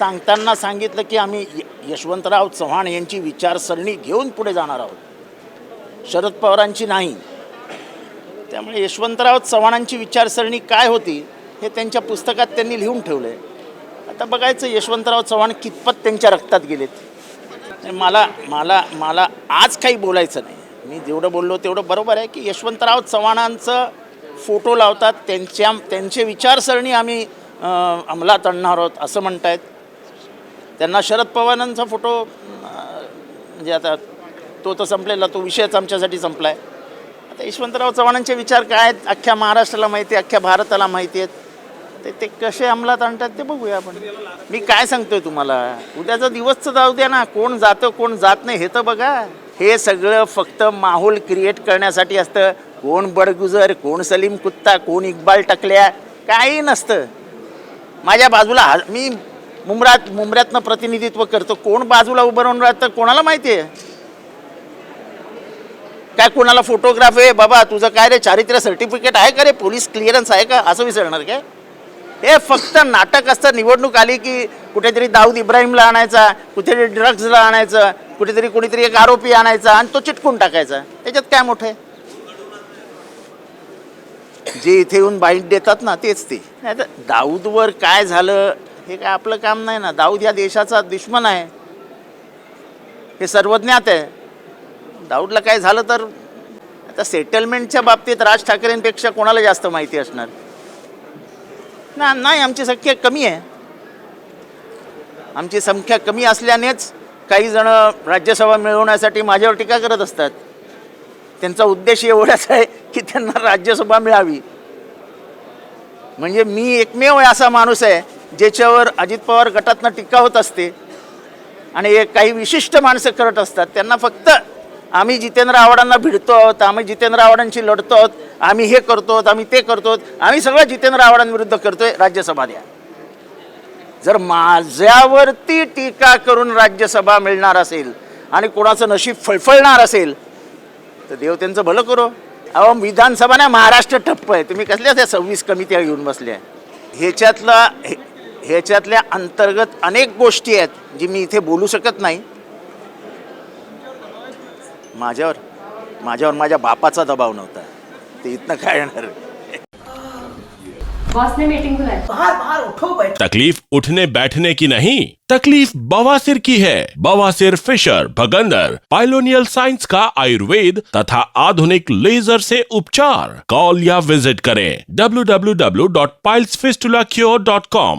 सांगताना सांगितलं की आम्ही य- यशवंतराव चव्हाण यांची विचारसरणी घेऊन पुढे जाणार आहोत. शरद पवारांची नाही. त्यामुळे यशवंतराव चव्हाणांची विचारसरणी काय होती हे त्यांच्या पुस्तकात त्यांनी लिहून ठेवलं आहे आता बघायचं यशवंतराव चव्हाण कितपत त्यांच्या रक्तात गेलेत. मला मला मला आज काही बोलायचं नाही. मी जेवढं बोललो तेवढं बरोबर आहे की यशवंतराव चव्हाणांचं फोटो लावतात त्यांच्या त्यांचे विचारसरणी आम्ही अंमलात आणणार आहोत असं म्हणतायत. त्यांना शरद पवारांचा फोटो म्हणजे आता तो तर संपलेला तो विषयच आमच्यासाठी संपला आहे आता यशवंतराव चव्हाणांचे विचार काय आहेत? अख्ख्या महाराष्ट्राला माहिती आहे अख्ख्या भारताला माहिती आहेत. ते ते कसे अंमलात आणतात ते बघूया आपण. मी काय सांगतोय तुम्हाला? उद्याचा दिवस तर जाऊ द्या ना. कोण जातं कोण जात नाही हे तर बघा. हे सगळं फक्त माहोल क्रिएट करण्यासाठी असतं. कोण बडगुजर कोण सलीम कुत्ता कोण इक्बाल टकल्या काही नसतं. माझ्या बाजूला मी मुंबऱ्यात मुंबऱ्यातनं प्रतिनिधित्व करतो. कोण बाजूला उभं राहून राहतं कोणाला माहिती आहे? काय कोणाला फोटोग्राफ आहे? बाबा तुझं काय रे? चारित्र्य सर्टिफिकेट आहे का रे? पोलीस क्लिअरन्स आहे का? असं विचारणार काय? हे फक्त नाटक असतं. निवडणूक आली की कुठेतरी दाऊद इब्राहिमला आणायचा कुठेतरी ड्रग्जला आणायचं कुठेतरी कोणीतरी एक आरोपी आणायचा आणि तो चिटकून टाकायचा. त्याच्यात काय मोठं आहे? जे इथे येऊन बाईट देतात ना तेच ते. नाही तर दाऊदवर काय झालं? हे काय आपलं काम नाही ना. दाऊद ह्या देशाचा दुश्मन आहे. हे सर्वज्ञात आहे. दाऊदला काय झालं तर आता सेटलमेंटच्या बाबतीत राज ठाकरेंपेक्षा कोणाला जास्त माहिती असणार? ना नाही आमची संख्या कमी आहे. आमची संख्या कमी असल्यानेच काही जण राज्यसभा मिळवण्यासाठी माझ्यावर टीका करत असतात. त्यांचा उद्देश एवढाच आहे की त्यांना राज्यसभा मिळावी. म्हणजे मी एकमेव असा माणूस आहे ज्याच्यावर अजित पवार गटातनं टीका होत असते आणि एक काही विशिष्ट माणसं करत असतात त्यांना फक्त आम्ही जितेंद्र आव्हाडांना भिडतो आहोत आम्ही जितेंद्र आव्हाडांशी लढतो आहोत आम्ही हे करतो आहोत आम्ही ते करतो आहोत आम्ही सगळं जितेंद्र आव्हाडांविरुद्ध करतोय राज्यसभा द्या. जर माझ्यावरती टीका करून राज्यसभा मिळणार असेल आणि कोणाचं नशीब फळफळणार असेल तर देव त्यांचं भलं करो. अहो विधानसभा नाही महाराष्ट्र ठप्प आहे. तुम्ही कसल्या त्या सव्वीस कमित्या घेऊन बसल्या? ह्याच्यातला हे- ह्याच्यातल्या अंतर्गत अनेक गोष्टी आहेत जी मी इथे बोलू शकत नाही. माझ्यावर माझ्यावर माझ्या बापाचा दबाव नव्हता. ते इथनं काय येणार? बॉस ने मीटिंग बुलाई बाहर बाहर उठो बैठो तकलीफ़ उठने बैठने की नहीं तकलीफ़ बवासीर की है। बवासीर फिशर भगंदर पाइलोनियल साइंस का आयुर्वेद तथा आधुनिक लेजर से उपचार। कॉल या विज़िट करें www.pilesfistulacure.com